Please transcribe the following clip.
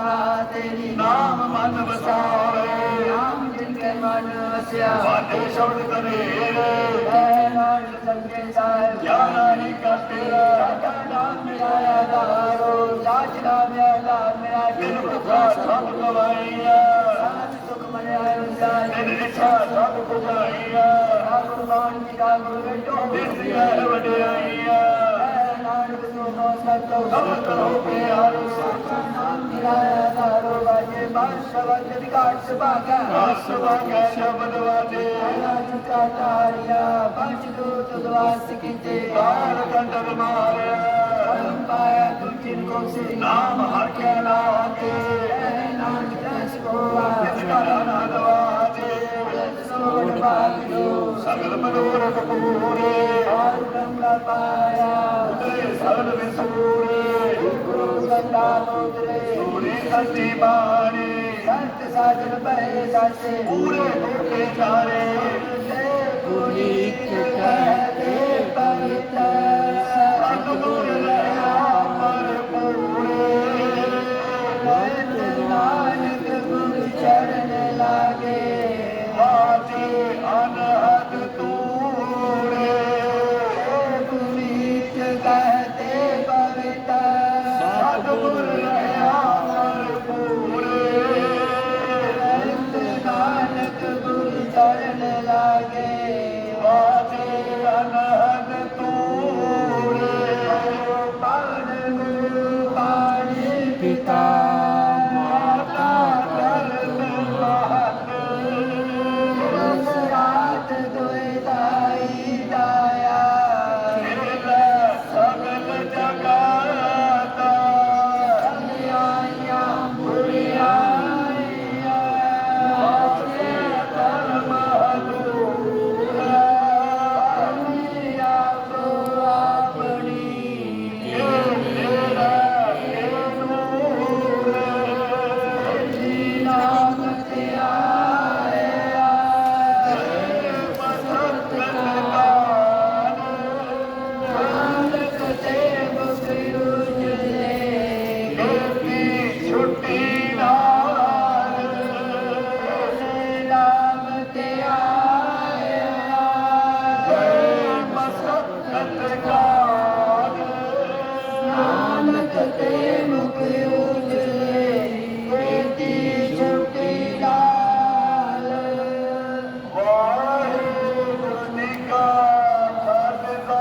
बसा तेरी नाम मन बसावे नाम जिनके मन बसिया। बाटे शब्द करे। रे नाम सबके साथ जाना ही करते। राजा नाम मेरा यादारो लाज नाम यादा मेरा दिल बुझा सब गवाइया। सुख मन आए उनका मेरी इच्छा सब बुझाइया। भगवान की का गुरु बेटो ਨਾਨਕ ਸੋਨੋ ਸਤੋ ਸਭ ਕਰੋ ਪਿਆਰੋ ਨਾਮ ਮੇਰਾ ਆਧਾਰੋ ਬਾਜੇ ਬਾਸ਼ਵਤ ਵਿਕਾਟ ਸੁਭਾਗਾ ਰਸ ਵਾਗੇ ਸ਼ਬਦ ਵਾਜੇ ਚੁਕਾ ਤਾਰਿਆ ਪੰਜ ਦੂਤ ਦਵਾਸ ਕੀਤੇ ਬਾਲ ਕੰਡਰ ਮਾਰਿਆ ਪਰਮ ਪਾਇਆ ਤੁਝਿਨ ਕੋ ਸੇ ਨਾਮ ਹਰ सच्चे बारे संत साजन भये साचे पूरे धोखे सारे पुनीत कहते पवित्र सतगुर दया पर पूरे भक्त नानक गुर चरण लागे बाजे अनहद तूरे पुनीत कहते Santa. thực tế